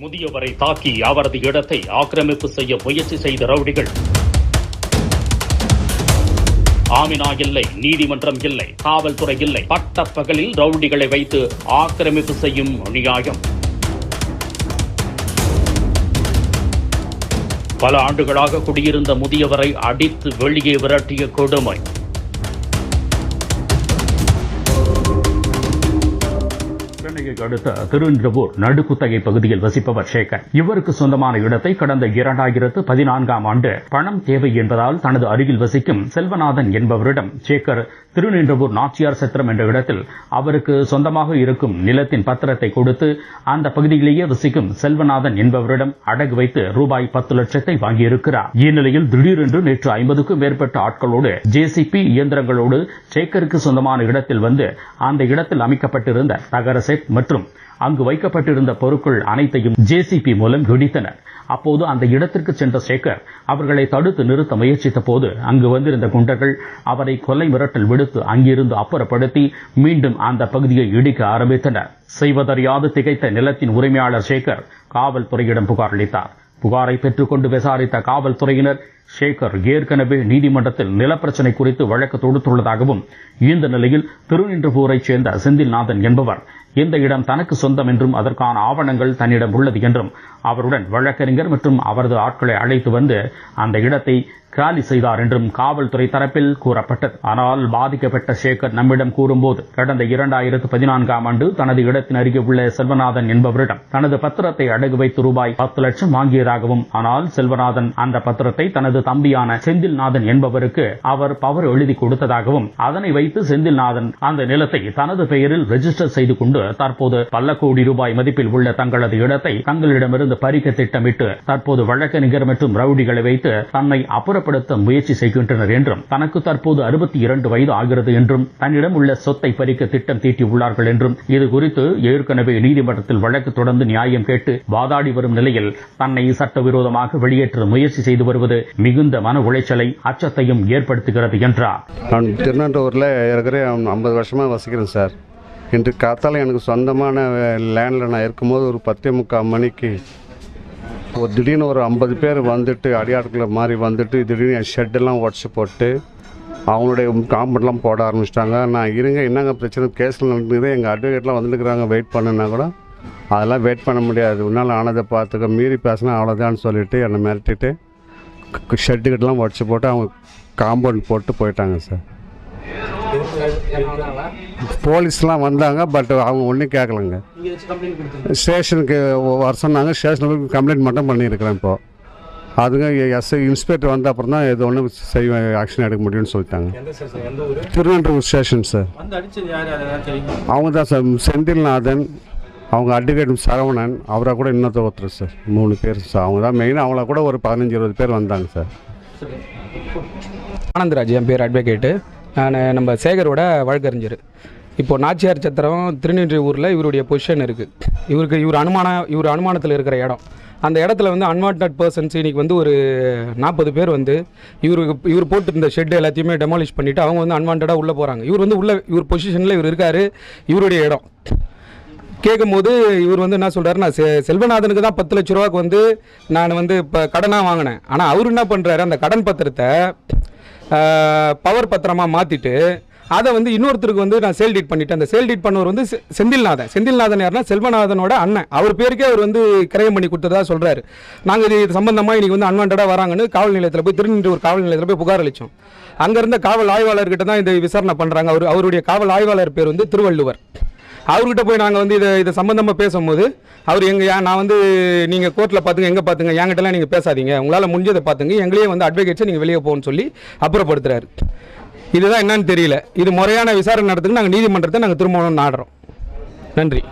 முதியவரை தாக்கி அவரது இடத்தை ஆக்கிரமிப்பு செய்ய முயற்சி செய்த ரவுடிகள். ஆமினா இல்லை நீதிமன்றம் இல்லை காவல்துறை இல்லை பட்டப்பகலில் ரவுடிகளை வைத்து ஆக்கிரமிப்பு செய்யும் அநியாயம். பல ஆண்டுகளாக குடியிருந்த முதியவரை அடித்து வெளியே விரட்டிய கொடுமை. சென்னையை அடுத்த திருநின்றவூர் நடுக்குத்தகை பகுதியில் வசிப்பவர் சேகர். இவருக்கு சொந்தமான இடத்தை கடந்த இரண்டாயிரத்து பதினான்காம் ஆண்டு பணம் தேவை என்பதால் தனது அருகில் வசிக்கும் செல்வநாதன் என்பவரிடம் சேகர் திருநின்றவூர் நாச்சியார் சத்திரம் என்ற இடத்தில் அவருக்கு சொந்தமாக இருக்கும் நிலத்தின் பத்திரத்தை கொடுத்து அந்த பகுதியிலேயே வசிக்கும் செல்வநாதன் என்பவரிடம் அடகு வைத்து ரூபாய் பத்து லட்சத்தை வாங்கியிருக்கிறார். இந்நிலையில் திடீரென்று நேற்று ஐம்பதுக்கும் மேற்பட்ட ஆட்களோடு ஜேசிபி இயந்திரங்களோடு சேகருக்கு சொந்தமான இடத்தில் வந்து அந்த இடத்தில் அமைக்கப்பட்டிருந்த தகர செட் மற்றும் அங்கு வைக்கப்பட்டிருந்த பொருட்கள் அனைத்தையும் ஜேசிபி மூலம் இடித்தனர் அப்போது அந்த இடத்திற்கு சென்ற சேகர் அவர்களை தடுத்து நிறுத்த முயற்சித்த போது அங்கு வந்திருந்த குண்டர்கள் அவரை கொலை மிரட்டல் விடுத்து அங்கிருந்து அப்புறப்படுத்தி மீண்டும் அந்த பகுதியை இடிக்க ஆரம்பித்தனர். செய்வதறியாது திகைத்த நிலத்தின் உரிமையாளர் சேகர் காவல்துறையிடம் புகார் அளித்தார். புகாரை பெற்றுக்கொண்டு விசாரித்த காவல்துறையினர் சேகர் ஏற்கனவே நீதிமன்றத்தில் நிலப்பிரச்சினை குறித்து வழக்கு தொடுத்துள்ளதாகவும் இந்த நிலையில் திருநின்றபூரைச் சேர்ந்த செந்தில்நாதன் என்பவர் இந்த இடம் தனக்கு சொந்தம் என்றும் அதற்கான ஆவணங்கள் தன்னிடம் உள்ளது என்றும் அவருடன் வழக்கறிஞர் மற்றும் அவரது ஆட்களை அழைத்து வந்து அந்த இடத்தை காலி செய்தார் என்றும் காவல்துறை தரப்பில் கூறப்பட்டது. ஆனால் பாதிக்கப்பட்ட சேகர் நம்மிடம் கூறும்போது கடந்த இரண்டாயிரத்து பதினான்காம் ஆண்டு தனது இடத்தின் அருகே உள்ள செல்வநாதன் என்பவரிடம் தனது பத்திரத்தை அடகு வைத்து ரூபாய் பத்து லட்சம் வாங்கியதாகவும் ஆனால் செல்வநாதன் அந்த பத்திரத்தை தனது தம்பியான செந்தில்நாதன் என்பவருக்கு அவர் பவர் எழுதி கொடுத்ததாகவும் அதனை வைத்து செந்தில்நாதன் அந்த நிலத்தை தனது பெயரில் ரெஜிஸ்டர் செய்து கொண்டு தற்போது பல கோடி ரூபாய் மதிப்பில் உள்ள தங்களது இடத்தை தங்களிடமிருந்து பறிக்க திட்டமிட்டு தற்போது வழக்கறிஞர் மற்றும் ரவுடிகளை வைத்து தன்னை அப்புறப்படுத்த முயற்சி செய்கின்றனர் என்றும் தனக்கு தற்போது அறுபத்தி இரண்டு வயது ஆகிறது என்றும் தன்னிடம் உள்ள சொத்தை பறிக்க திட்டம் தீட்டியுள்ளார்கள் என்றும் இது குறித்து ஏற்கனவே நீதிமன்றத்தில் வழக்கு தொடர்ந்து நியாயம் கேட்டு வாதாடி வரும் நிலையில் தன்னை சட்டவிரோதமாக வெளியேற்ற முயற்சி செய்து வருவது மிகுந்த மன உளைச்சலை அச்சத்தையும் ஏற்படுத்துகிறது என்றார். நான் திருநெல்வேலியில் இருக்கிற ஐம்பது வருஷமாக வசிக்கிறேன் சார். இன்று காத்தால எனக்கு சொந்தமான லேண்டில் நான் இருக்கும்போது ஒரு பத்தே முக்கால் மணிக்கு ஒரு திடீர்னு ஒரு ஐம்பது பேர் வந்துட்டு அடியாட்களை மாதிரி வந்துட்டு திடீர்னு என் ஷெட்டெல்லாம் உடச்சி போட்டு அவங்களுடைய காம்பவுண்ட்லாம் போட ஆரம்பிச்சிட்டாங்க. நான் இருங்க என்னங்க பிரச்சனை? கேஸில் நடந்துக்குது எங்கள் அட்வொகேட்லாம் வந்துருக்குறாங்க வெயிட் பண்ணுன்னா கூட அதெல்லாம் வெயிட் பண்ண முடியாது. உன்னால் ஆனதை பார்த்துக்க மீறி பேசினா அவ்வளோதான்னு சொல்லிவிட்டு என்னை மிரட்டிட்டு ஷெட்டுக்கிட்டலாம் உடச்சி போட்டு அவங்க காம்பவுண்ட் போட்டு போயிட்டாங்க சார் போலீஸ்லாம் வந்தாங்க பட் அவங்க ஒன்றும் கேட்கலங்க ஸ்டேஷனுக்கு வர சொன்னாங்க ஸ்டேஷனுக்கு கம்ப்ளைண்ட் மட்டும் பண்ணியிருக்கிறேன் இப்போ. அதுங்க எஸ்ஐ இன்ஸ்பெக்டர் வந்த அப்புறம் தான் எது ஒன்றும் செய்ய ஆக்ஷன் எடுக்க முடியும்னு சொல்லிட்டாங்க. எந்த ஸ்டேஷன் எந்த ஊர்? திருவனந்தபுரம் ஸ்டேஷன் சார் அவங்க தான் சார் செந்தில்நாதன் அவங்க அட்வொகேட் சரவணன் அவரை கூட இன்னொருத்தர் ஒருத்தர் சார் மூணு பேர் சார் அவங்க தான் மெயினாக அவங்கள கூட ஒரு பதினஞ்சு இருபது பேர் வந்தாங்க சார் ஆனந்தராஜ் என் பேர் அட்வொகேட்டு நான் நம்ம சேகரோட வழக்கறிஞர். இப்போ நாச்சியார் சத்திரம் திருநெல்வேலி ஊரில் இவருடைய பொசிஷன் இருக்குது இவருக்கு இவர் அனுமான இவர் அனுமானத்தில் இருக்கிற இடம். அந்த இடத்துல வந்து அன்வான்ட் பர்சன்ஸ் இன்னைக்கு வந்து ஒரு நாற்பது பேர் வந்து இவருக்கு இவர் போட்டிருந்த ஷெட் எல்லாத்தையுமே டெமாலிஷ் பண்ணிவிட்டு அவங்க வந்து அன்வான்டாக உள்ளே போகிறாங்க இவர் வந்து உள்ள இவர் பொசிஷனில் இவர் இருக்கார் இவருடைய இடம். கேட்கும்போது இவர் வந்து என்ன சொல்கிறாரு நான் செ- செல்வநாதனுக்கு தான் பத்து லட்ச ரூபாய்க்கு வந்து நான் வந்து இப்போ கடனாக வாங்கினேன். ஆனால் அவர் என்ன பண்ணுறாரு அந்த கடன் பத்திரத்தை பவர் பத்திரமாக மாற்றிட்டு அதை வந்து இன்னொருத்தருக்கு வந்து நான் சேல் டீட் பண்ணிட்டேன். அந்த சேல் டீட் பண்ணவர் வந்து செந்தில்நாதன். செந்தில்நாதன் யாருன்னா செல்வநாதனோட அண்ணன். அவர் பேருக்கே அவர் வந்து கிரயம் பண்ணி கொடுத்ததா சொல்கிறாரு நாங்கள் இது சம்பந்தமாக இன்னைக்கு வந்து அன்வான்டாக வராங்கன்னு காவல் நிலையத்தில் போய் திருநெல்வேலி காவல் நிலையத்தில் போய் புகார் அளித்தோம் அங்கே இருந்த காவல் ஆய்வாளர்கிட்ட தான் இந்த விசாரணை பண்ணுறாங்க அவர் அவருடைய காவல் ஆய்வாளர் பேர் வந்து திருவள்ளுவர். அவர்கிட்ட போய் நாங்கள் வந்து இதை இதை சம்மந்தமாக பேசும்போது அவர் எங்கள் நான் வந்து நீங்கள் கோர்ட்டில் பார்த்துங்க எங்கே பார்த்துங்க என்கிட்டலாம் நீங்கள் பேசாதீங்க. உங்களால் முடிஞ்சதை பார்த்துங்க எங்களையே வந்து அட்வொகேட்ஸை நீங்கள் வெளியே போகணும்னு சொல்லி அப்புறப்படுத்துறாரு. இதுதான் என்னன்னு தெரியல. இது முறையான விசாரணை நடத்துக்கு நாங்கள் நீதிமன்றத்தை நாங்கள் திரும்பணும்னு நாடுறோம். நன்றி.